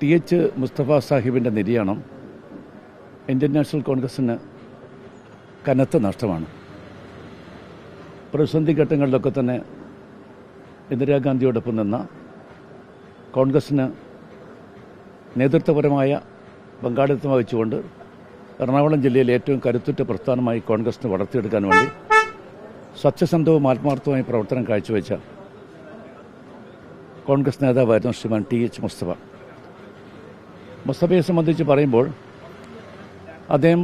T H Mustafa സാഹിബിന്റെ നിര്യാണം Indian national കോൺഗ്രസ്സിന് കനത്ത നഷ്ടമാണ്. പ്രതിസന്ധി ഘട്ടങ്ങളിലൊക്കെ തന്നെ ഇന്ദിരാഗാന്ധിയോടൊപ്പം നിന്ന കോൺഗ്രസ്സിന് നേതൃത്വപരമായ പങ്കാളിത്തം വഹിച്ചുകൊണ്ട് എറണാകുളം ജില്ലയിൽ ഏറ്റവും കരുത്തുറ്റ പ്രസ്ഥാനമായി കോൺഗ്രസിന് വളർത്തിയെടുക്കാൻ വേണ്ടി സത്യസന്ധവും ആത്മാർത്ഥവുമായ പ്രവർത്തനം കാഴ്ചവെച്ച കോൺഗ്രസ് നേതാവായിരുന്നു ശ്രീമാൻ ടി എച്ച് മുസ്തഫ. മുസ്തഫയെ സംബന്ധിച്ച് പറയുമ്പോൾ അദ്ദേഹം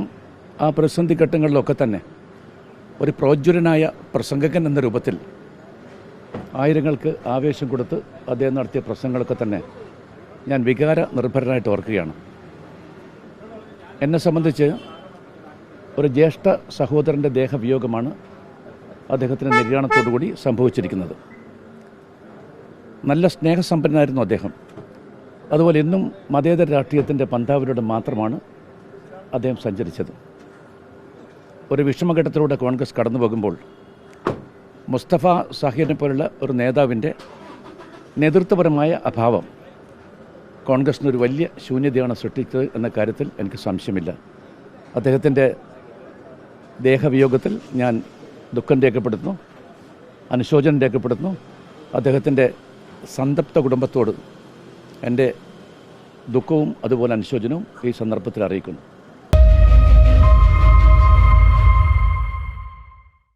ആ പ്രതിസന്ധി ഘട്ടങ്ങളിലൊക്കെ തന്നെ ഒരു പ്രോജ്വലനായ പ്രസംഗകൻ എന്ന രൂപത്തിൽ ആയിരങ്ങൾക്ക് ആവേശം കൊടുത്ത് അദ്ദേഹം നടത്തിയ പ്രസംഗങ്ങളൊക്കെ തന്നെ ഞാൻ വികാര നിർഭരനായിട്ട് ഓർക്കുകയാണ്. എന്നെ സംബന്ധിച്ച് ഒരു ജ്യേഷ്ഠ സഹോദരന്റെ ദേഹവിയോഗമാണ് അദ്ദേഹത്തിന്റെ നിര്യാണത്തോടുകൂടി സംഭവിച്ചിരിക്കുന്നത്. നല്ല സ്നേഹസമ്പന്നനായിരുന്നു അദ്ദേഹം. അതുപോലെ ഇന്നും മതേതര രാഷ്ട്രീയത്തിന്റെ പന്താവിലൂടെ മാത്രമാണ് അദ്ദേഹം സഞ്ചരിച്ചത്. ഒരു വിഷമഘട്ടത്തിലൂടെ കോൺഗ്രസ് കടന്നു പോകുമ്പോൾ മുസ്തഫ സാഹിബിനെ പോലുള്ള ഒരു നേതാവിന്റെ നേതൃത്വപരമായ അഭാവം കോൺഗ്രസിനൊരു വലിയ ശൂന്യതയാണ് സൃഷ്ടിച്ചത് എന്ന കാര്യത്തിൽ എനിക്ക് സംശയമില്ല. അദ്ദേഹത്തിന്റെ ദേഹവിയോഗത്തിൽ ഞാൻ ദുഃഖം രേഖപ്പെടുത്തുന്നു അനുശോചനം രേഖപ്പെടുത്തുന്നു. അദ്ദേഹത്തിന്റെ സന്തപ്ത കുടുംബത്തോട് എന്റെ ദുഃഖവും അതുപോലെ അനുശോചനവും ഈ സന്ദർഭത്തിൽ അറിയിക്കുന്നു.